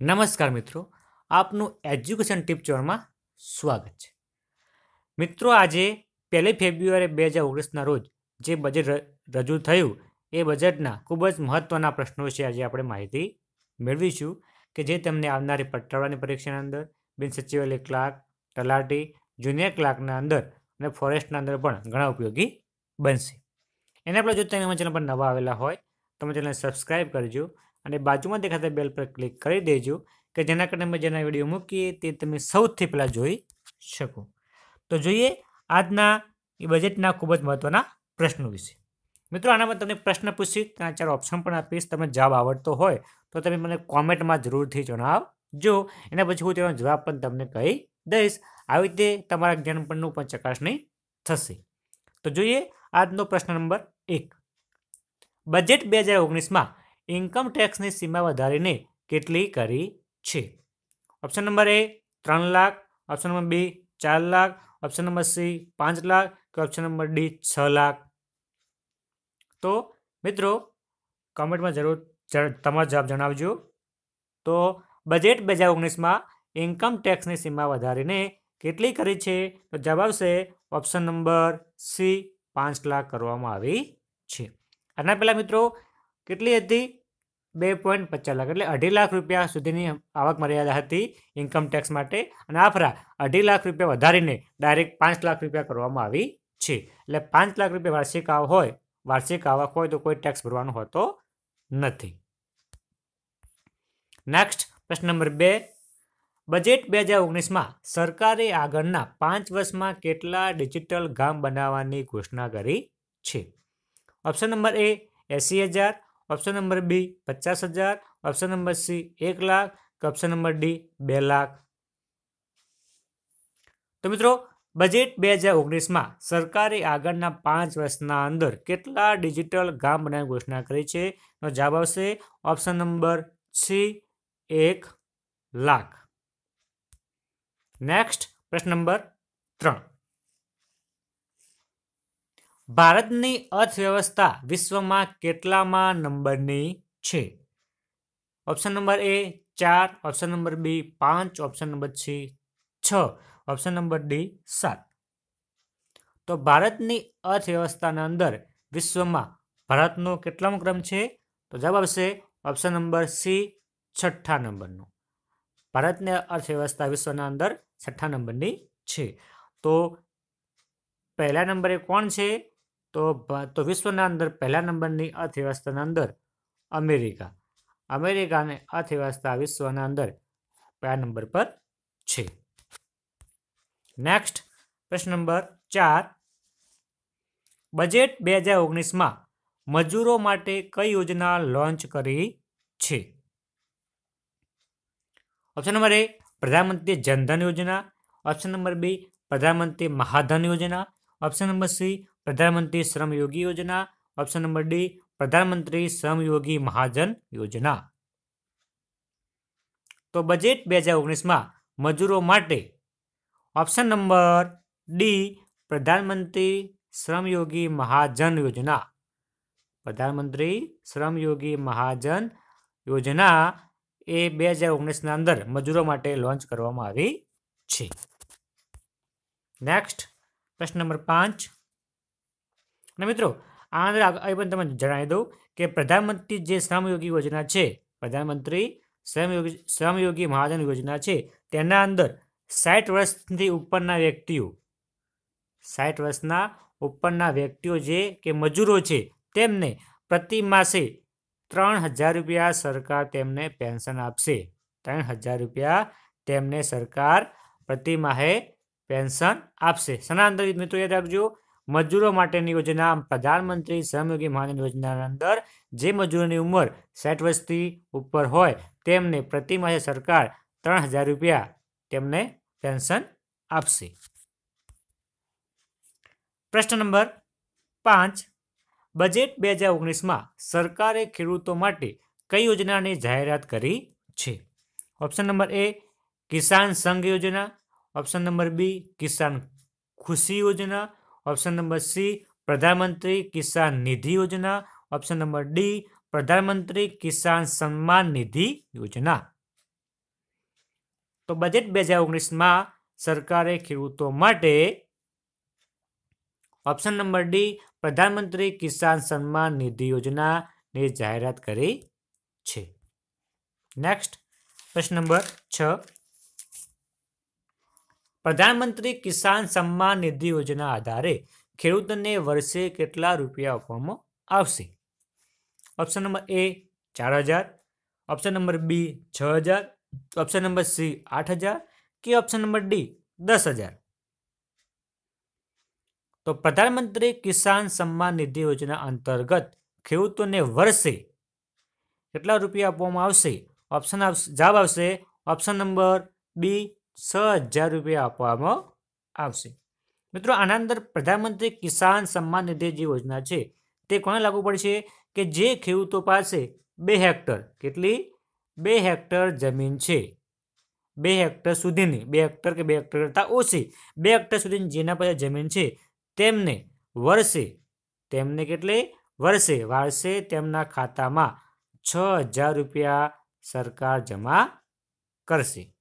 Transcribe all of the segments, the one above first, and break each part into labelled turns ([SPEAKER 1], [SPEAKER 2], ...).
[SPEAKER 1] નમસ્કાર મિત્રો, આપનું એજ્યુકેશન ટીપ ચોરમાં સ્વાગત છે. મિત્રો, આજે પહેલી ફેબ્રુઆરી બે હજાર ઓગણીસના રોજ જે બજેટ રજૂ થયું એ બજેટના ખૂબ જ મહત્ત્વના પ્રશ્નો છે આજે આપણે માહિતી મેળવીશું કે જે તમને આવનારી પટ્ટાવાળાની પરીક્ષાની અંદર, બિન સચિવાલય ક્લાર્ક, તલાટી, જુનિયર ક્લાર્કના અંદર અને ફોરેસ્ટના અંદર પણ ઘણા ઉપયોગી બનશે. એના આપણે જો તમે ચેનલ પર નવા આવેલા હોય, તો અમારા ચેનલને સબસ્ક્રાઈબ કરજો અને બાજુમાં દેખાતા બેલ પર ક્લિક કરી દેજો કે જેના કારણે અમે જેના વીડિયો મૂકીએ તે તમે સૌથી પહેલાં જોઈ શકો. તો જોઈએ આજના એ બજેટના ખૂબ જ મહત્ત્વના પ્રશ્નો વિશે. મિત્રો આનામાં તમને પ્રશ્ન પૂછીશ ત્યાં ચાર ઓપ્શન પણ આપીશ તમે જવાબ આવડતો હોય તો તમે મને કોમેન્ટમાં જરૂરથી જણાવજો. એના પછી હું તેનો જવાબ પણ તમને કહી દઈશ. આવી રીતે તમારા જ્ઞાન પરનું પણ ચકાસણી થશે. તો જોઈએ આજનો પ્રશ્ન નંબર એક. બજેટ બે હજાર ઓગણીસમાં ઇન્કમ ટેક્સની સીમા વધારીને કેટલી કરી છે? ઓપ્શન નંબર એ ત્રણ લાખ. ઓપ્શન નંબર બી ચાર લાખ. ઓપ્શન નંબર સી પાંચ લાખ. કે ઓપ્શન નંબર ડી છ લાખ. તો મિત્રો કોમેન્ટમાં જરૂર જર- તમારો જવાબ જણાવજો. તો બજેટ બે હજાર ઓગણીસમાં ઇન્કમ ટેક્સની સીમા વધારીને કેટલી કરી છે? તો જવાબ આવશે ઓપ્શન નંબર સી પાંચ લાખ કરવામાં આવી છે. આના પહેલાં મિત્રો, કેટલી હતી? બે પોઈન્ટ પચાસ લાખ એટલે અઢી લાખ રૂપિયા સુધીની આવક મર્યાદા હતી ઇન્કમ ટેક્સ માટે. અને આફરા અઢી લાખ રૂપિયા વધારીને ડાયરેક્ટ પાંચ લાખ રૂપિયા કરવામાં આવી છે. એટલે પાંચ લાખ રૂપિયા વાર્ષિક આવક હોય, વાર્ષિક આવક હોય તો કોઈ ટેક્સ ભરવાનો હોતો નથી. નેક્સ્ટ પ્રશ્ન નંબર બે. બજેટ બે હજાર ઓગણીસમાં સરકારે આગળના પાંચ વર્ષમાં કેટલા ડિજિટલ ગામ બનાવવાની ઘોષણા કરી છે? ઓપ્શન નંબર એ એંસી હજાર. ઓપ્શન નંબર બી પચાસ હજાર. ઓપ્શન નંબર સી એક લાખ. કે ઓપ્શન નંબર ડી બે લાખ. તો મિત્રો બજેટ બે હજાર ઓગણીસમાં સરકારે આગળના પાંચ વર્ષના અંદર કેટલા ડિજિટલ ગામ બનાવવાની ઘોષણા કરી છે? એનો જવાબ આવશે ઓપ્શન નંબર સી એક લાખ. નેક્સ્ટ પ્રશ્ન નંબર ત્રણ. ભારતની અર્થવ્યવસ્થા વિશ્વમાં કેટલામાં નંબરની છે? ઓપ્શન નંબર એ ચાર. ઓપ્શન નંબર બી પાંચ. ઓપ્શન નંબર સી છ. ઓપ્શન નંબર ડી સાત. તો ભારતની અર્થવ્યવસ્થાના અંદર વિશ્વમાં ભારતનો કેટલામો ક્રમ છે? તો જવાબ આવશે ઓપ્શન નંબર સી છઠ્ઠા નંબરનો. ભારતની અર્થવ્યવસ્થા વિશ્વના અંદર છઠ્ઠા નંબરની છે. તો પહેલા નંબરે કોણ છે? તો તો વિશ્વના અંદર પહેલા નંબરની અર્થવ્યવસ્થાના અંદર અમેરિકા. અમેરિકાની અર્થવ્યવસ્થા વિશ્વના અંદર પહેલા નંબર પર છે? નેક્સ્ટ પ્રશ્ન નંબર ચાર. બજેટ બે હજાર ઓગણીસમાં મજૂરો માટે કઈ યોજના લોન્ચ કરી છે? ઓપ્શન નંબર એ પ્રધાનમંત્રી જનધન યોજના. ઓપ્શન નંબર બી પ્રધાનમંત્રી મહાધન યોજના. ઓપ્શન નંબર સી પ્રધાનમંત્રી શ્રમયોગી યોજના ઓપ્શન નંબર ડી પ્રધાનમંત્રી શ્રમયોગી મહાજન યોજના તો બજેટ બે હજાર ઓગણીસમાં મજૂરો માટે ઓપ્શન નંબર ડી પ્રધાનમંત્રી શ્રમયોગી મહાજન યોજના પ્રધાનમંત્રી શ્રમયોગી મહાજન યોજના એ બે હજાર ઓગણીસના અંદર મજૂરો માટે લોન્ચ કરવામાં આવી છે. નેક્સ્ટ પ્રશ્ન નંબર પાંચ. અને મિત્રો, આ અંદર એ પણ તમને જણાવી દઉં કે પ્રધાનમંત્રી જે શ્રમયોગી યોજના છે, પ્રધાનમંત્રી શ્રમયોગી શ્રમયોગી મહાજન યોજના છે, તેના અંદર સાઠ વર્ષથી ઉપરના વ્યક્તિઓ સાઠ વર્ષના ઉપરના વ્યક્તિઓ જે કે મજૂરો છે, તેમને પ્રતિ માસે ત્રણ હજાર રૂપિયા સરકાર તેમને પેન્શન આપશે. ત્રણ હજાર રૂપિયા તેમને સરકાર પ્રતિ માહે પેન્શન આપશે. સ્થાનાંતરિત મિત્રો યાદ રાખજો, મજૂરો માટેની યોજના પ્રધાનમંત્રી શ્રમયોગી માનન યોજનાના અંદર જે મજૂરોની ઉંમર સાઠ વર્ષથી ઉપર હોય, તેમને પ્રતિ માસે સરકાર ત્રણ હજાર રૂપિયા તેમને પેન્શન આપશે. પ્રશ્ન નંબર પાંચ. બજેટ બે હજાર ઓગણીસમાં સરકારે ખેડૂતો માટે કઈ યોજનાની જાહેરાત કરી છે? ઓપ્શન નંબર એ, કિસાન સંઘ યોજના ઓપ્શન નંબર બી કિસાન ખુશી યોજના ઓપ્શન નંબર સી પ્રધાનમંત્રી કિસાન નિધિ યોજના ઓપ્શન નંબર ડી પ્રધાનમંત્રી કિસાન સન્માન નિધિ યોજના તો બજેટ બે હજાર ઓગણીસમાં સરકારે ખેડૂતો માટે ઓપ્શન નંબર ડી પ્રધાનમંત્રી કિસાન સન્માન નિધિ યોજનાની જાહેરાત કરી છે. નેક્સ્ટ પ્રશ્ન નંબર છ. પ્રધાનમંત્રી કિસાન સન્માન નિધિ યોજના આધારે ખેડૂતને વર્ષે કેટલા રૂપિયા આપવામાં આવશે? ઓપ્શન નંબર એ ચાર હજાર. ઓપ્શન નંબર બી છ હજાર. ઓપ્શન નંબર સી આઠ હજાર. કે ઓપ્શન નંબર ડી દસ હજાર. તો પ્રધાનમંત્રી કિસાન સન્માન નિધિ યોજના અંતર્ગત ખેડૂતોને વર્ષે કેટલા રૂપિયા આપવામાં આવશે? ઓપ્શન જવાબ આવશે ઓપ્શન નંબર બી છ હજાર રૂપિયા આપવામાં આવશે. મિત્રો, આના અંદર પ્રધાનમંત્રી કિસાન સન્માન નિધિ જે યોજના છે, તે કોને લાગુ પડશે? કે જે ખેડૂતો પાસે બે હેક્ટર, કેટલી? બે હેક્ટર જમીન છે. બે હેક્ટર સુધીની, બે હેક્ટર કે બે હેક્ટર કરતાં ઓછી, બે હેક્ટર સુધીની જેના પાસે જમીન છે, તેમને વર્ષે, તેમને કેટલે? વર્ષે, વાર્ષે તેમના ખાતામાં છ હજાર રૂપિયા સરકાર જમા કરશે.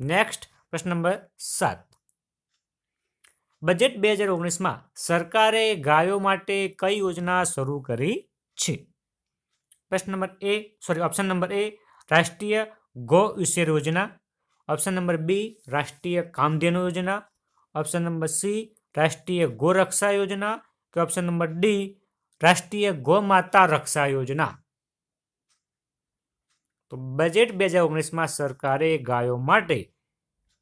[SPEAKER 1] નેક્સ્ટ પ્રશ્ન નંબર સાત. બજેટ બે હજાર ઓગણીસમાં સરકારે ગાયો માટે કઈ યોજના શરૂ કરી છે? પ્રશ્ન number A sorry option number A, રાષ્ટ્રીય ગો ઉછેર યોજના. ઓપ્શન નંબર બી, રાષ્ટ્રીય કામધેનુ યોજના. ઓપ્શન નંબર સી, રાષ્ટ્રીય ગોરક્ષા યોજના. કે ઓપ્શન નંબર ડી, રાષ્ટ્રીય ગૌમાતા રક્ષા યોજના. તો બજેટ બે હજાર ઓગણીસમાં સરકારે ગાયો માટે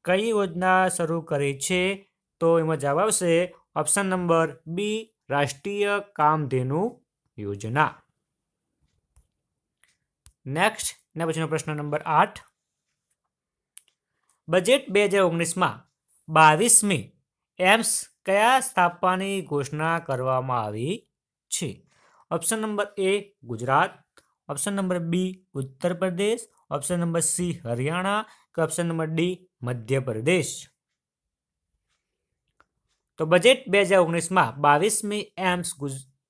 [SPEAKER 1] કઈ યોજના શરૂ કરી છે? તો એમાં જવાબ આવશે ઓપ્શન નંબર બી રાષ્ટ્રીય કામધેનુ યોજના. નેક્સ્ટ એના પછીનો પ્રશ્ન નંબર આઠ. બજેટ બે હજાર ઓગણીસમાં બાવીસમી એમ્સ કયા સ્થાપવાની ઘોષણા કરવામાં આવી છે? Option number A Gujarat. Option number B Uttar Pradesh option number C Haryana કે ઓપ્શન નંબર ડી મધ્યપ્રદેશ તો બજેટ બે હજાર ઓગણીસમાં બાવીસમી એમ્સ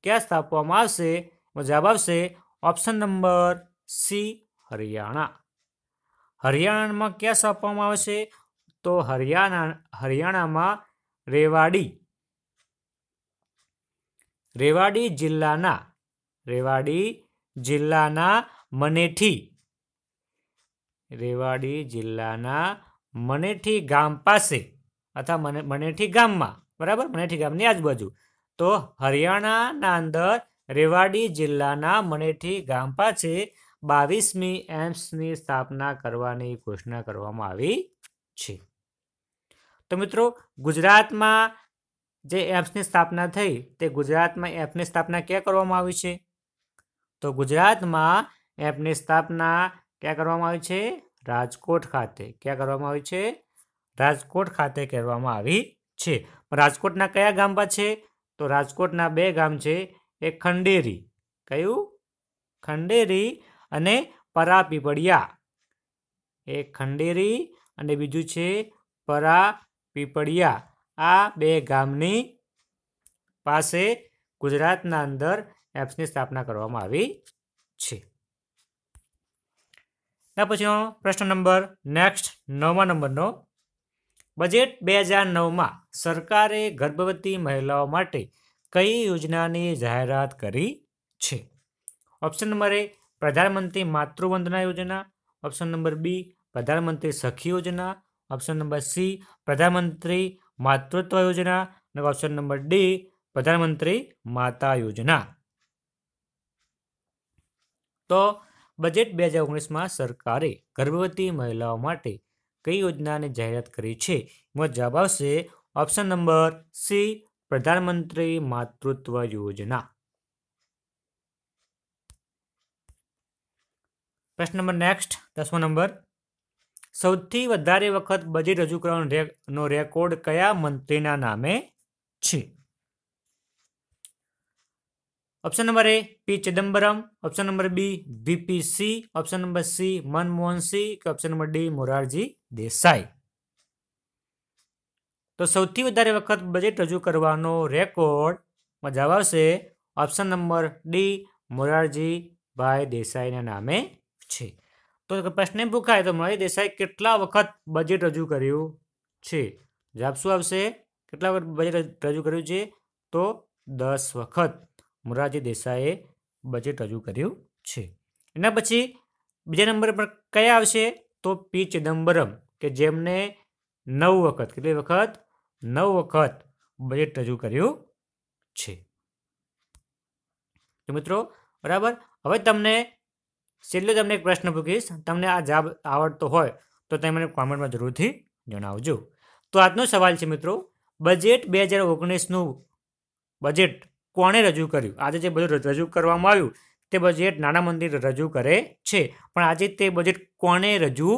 [SPEAKER 1] ક્યાં સ્થાપવામાં આવશે? જવાબ આવશે ઓપ્શન નંબર સી હરિયાણા હરિયાણામાં ક્યાં સ્થાપવામાં આવશે તો હરિયાણા, હરિયાણામાં રેવાડી. રેવાડી જિલ્લાના, રેવાડી જિલ્લાના મનેઠી. રેવાડી જિલ્લાના મનેઠી ગામ પાસે અથવા મને, મનેઠી ગામમાં, બરાબર? મનેઠી ગામની આજુબાજુ. તો હરિયાણાના અંદર રેવાડી જિલ્લાના મનેઠી ગામ પાસે બાવીસમી એમ્સની સ્થાપના કરવાની ઘોષણા કરવામાં આવી છે. તો મિત્રો, ગુજરાતમાં જે એપ્સની સ્થાપના થઈ તે ગુજરાતમાં એપની સ્થાપના ક્યાં કરવામાં આવી છે? તો ગુજરાતમાં એપની સ્થાપના ક્યાં કરવામાં આવી છે? રાજકોટ ખાતે. ક્યાં કરવામાં આવી છે? રાજકોટ ખાતે કરવામાં આવી છે. રાજકોટના કયા ગામ પર છે? તો રાજકોટના બે ગામ છે. એ ખંડેરી. કયું? ખંડેરી અને પરાપીપળિયા. એ ખંડેરી અને બીજું છે પરા પીપળિયા આ બે ગામની પાસે ગુજરાતના અંદર એપ્સની સ્થાપના કરવામાં આવી છે. ત્યાર પછીનો પ્રશ્ન નંબર નેક્સ્ટ નવમા નંબરનો બજેટ બે હજાર નવમાં સરકારે ગર્ભવતી મહિલાઓ માટે કઈ યોજનાની જાહેરાત કરી છે? ઓપ્શન નંબર એ પ્રધાનમંત્રી માતૃવંદના યોજના. ઓપ્શન નંબર બી પ્રધાનમંત્રી સખી યોજના. ઓપ્શન નંબર સી પ્રધાનમંત્રી માતૃત્વ યોજના. અને ઓપ્શન નંબર ડી પ્રધાનમંત્રી માતા યોજના. તો બજેટ બે હજાર ઓગણીસમાં સરકારે ગર્ભવતી મહિલાઓ માટે કઈ યોજનાની જાહેરાત કરી છે? એમાં જવાબ આવશે ઓપ્શન નંબર સી, પ્રધાનમંત્રી માતૃત્વ યોજના. પ્રશ્ન નંબર નેક્સ્ટ, દસમો નંબર. સૌથી વધારે વખત બજેટ રજૂ કરવાનો રેકોર્ડ કયા મંત્રીના નામે છે? Option number A P Chidambaram option number B VP C option number C Manmohan Singh કે option number D Morarji Desai તો સૌથી વધારે વખત બજેટ રજૂ કરવાનો રેકોર્ડ જવાબ આવશે ઓપ્શન નંબર ડી મોરારજીભાઈ દેસાઈના નામે છે. તો પ્રશ્ન પૂછાય તો મોરારજી દેસાઈ કેટલા વખત બજેટ રજૂ કર્યું છે? જવાબ શું આવશે? કેટલા વખત બજેટ રજૂ કર્યું છે? તો દસ વખત. મોરારજી દેસાઈએ બજેટ રજૂ કર્યું છે. એના પછી બીજા નંબર પર કયા આવશે? તો પી ચિદમ્બરમ, કે જેમને નવ વખત, કેટલી વખત? નવ વખત બજેટ રજૂ કર્યું છે. તો મિત્રો, બરાબર? હવે તમને, છેલ્લે તમને એક પ્રશ્ન પૂછીશ. તમને આ જવાબ આવડતો હોય, તો તમે મને કોમેન્ટમાં જરૂરથી જણાવજો. તો આજનો સવાલ છે મિત્રો બજેટ બે હજાર ઓગણીસનું બજેટ કોણે રજૂ કર્યું? આજે જે બધું રજૂ કરવામાં આવ્યું, તે બજેટ નાના મંદિર રજૂ કરે છે. પણ આજે તે બજેટ કોણે રજૂ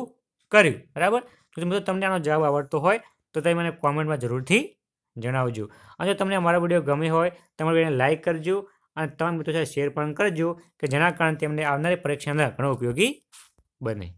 [SPEAKER 1] કર્યું? બરાબર? તો મિત્રો તમને આનો જવાબ આવડતો હોય, તો તમે મને કોમેન્ટમાં જરૂરથી જણાવજો. અને જો તમને અમારા વીડિયો ગમે હોય તમારા વિડીયોને લાઇક કરજો અને તમારા મિત્રો સાથે શેર પણ કરજો, કે જેના કારણે તેમને આવનારી પરીક્ષાના ઘણો ઉપયોગી બને.